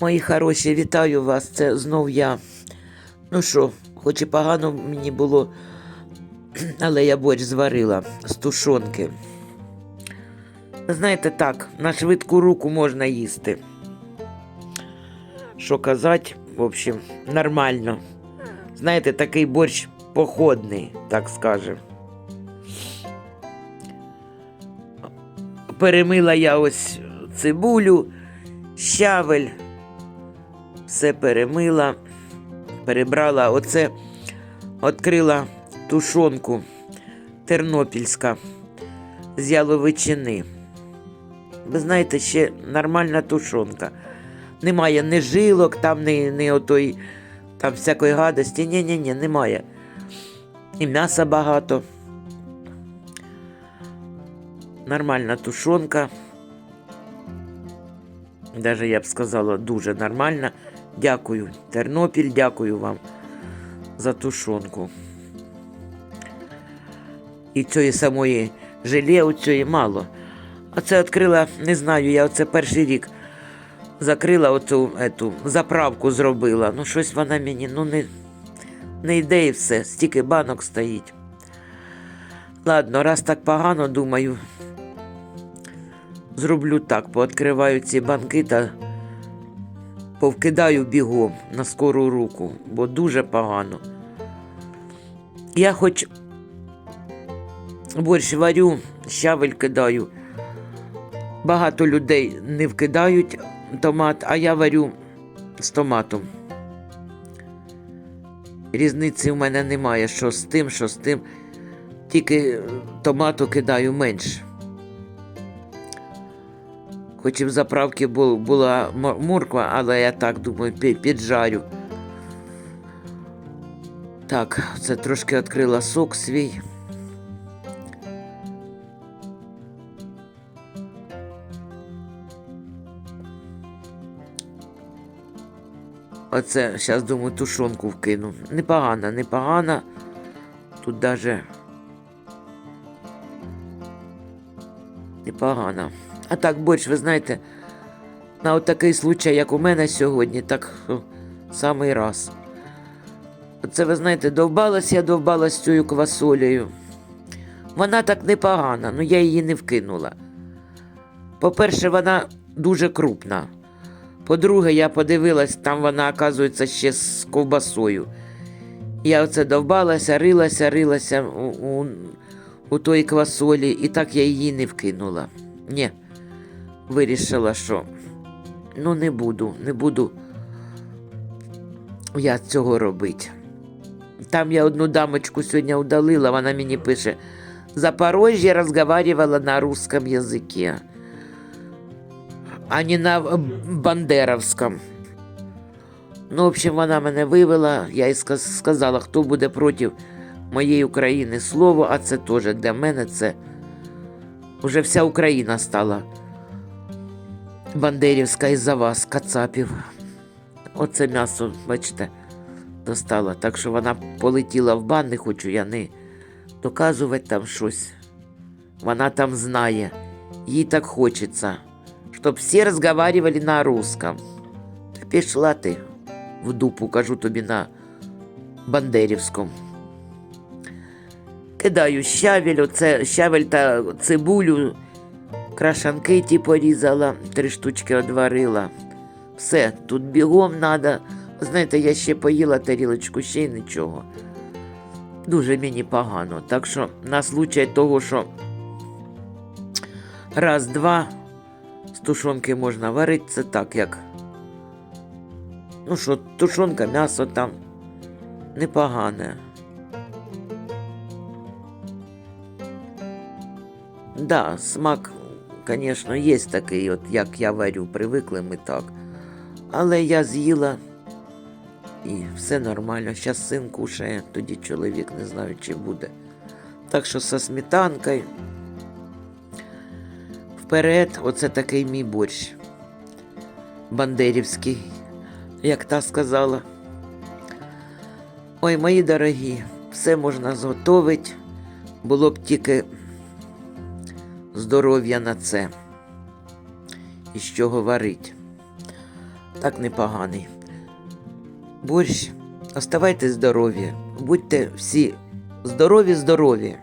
Мої хороші, вітаю вас. Це знов я. Ну що, хоч і погано мені було, але я борщ зварила з тушонки. Знаєте, так, на швидку руку можна їсти. Що казати, в общем, нормально. Знаєте, такий борщ походний, так скажем. Перемила я ось цибулю, щавель, все перемила, перебрала. Оце відкрила тушонку тернопільська з яловичини. Ви знаєте, ще нормальна тушонка. Немає ні жилок, там ні, ні отої, там всякої гадості. Ні, ні, ні, немає. І м'яса багато. Нормальна тушонка. Даже я б сказала, дуже нормальна. Дякую, Тернопіль, дякую вам за тушонку. І цієї самої желе, оцієї мало. А це відкрила, не знаю, я оце перший рік закрила оцю ету, заправку зробила. Ну, щось вона мені ну, не, не йде і все, стільки банок стоїть. Ладно, раз так погано, думаю, зроблю так, пооткриваю ці банки та повкидаю бігом на скору руку, бо дуже погано. Я хоч борщ варю, щавель кидаю. Багато людей не вкидають томат, а я варю з томатом. Різниці в мене немає, що з тим, що з тим. Тільки томату кидаю менше. Хоч і в заправці була морква, але я так думаю, піджарю. Так, це трошки відкрила сок свій. Оце зараз думаю тушонку вкину. Непогана, непогана. Тут даже непогана. А так борщ, ви знаєте, на такий случай, як у мене сьогодні, так самий раз. Оце, ви знаєте, довбалась я довбалась цією квасолею. Вона так непогана, але я її не вкинула. По-перше, вона дуже крупна. По-друге, я подивилась, там вона, оказується, ще з ковбасою. Я оце довбалася, рилася, рилася у, у, у той квасолі, і так я її не вкинула. Ні, вирішила, що ну не буду, не буду я цього робити. Там я одну дамочку сьогодні удалила, вона мені пише: Запорожжя розговаривала на русском язикі а не на бандеровському. Ну, в общем, вона мене вивела, я їй сказала, хто буде проти моєї України слово, а це теж для мене це вже вся Україна стала бандерівська із-за вас, кацапів. Оце м'ясо, бачите, достала. Так що вона полетіла в бан, хочу я не доказувати там щось. Вона там знає, їй так хочеться щоб всі розговаривали на русском. Пішла ти в дупу, кажу тобі на Бандерівському. Кидаю щавель, оце щавель та цибулю, крашанки ті порізала, три штучки одварила. Все, тут бігом треба. Знаєте, я ще поїла тарілочку, ще й нічого. Дуже мені погано. Так що на случай того, що раз-два з тушонки можна варити, це так, як. Ну що, тушонка, м'ясо там непогане. Да, смак, звісно, є такий, от як я варю, привикли ми так. Але я з'їла і все нормально. Зараз син кушає, тоді чоловік не знаю, чи буде. Так що со сметанкою вперед, оце такий мій борщ. Бандерівський, як та сказала. Ой, мої дорогі, все можна зготовити, було б тільки здоров'я на це і що говорить. так непоганий. Борщ, оставайте здорові, будьте всі здорові, здорові.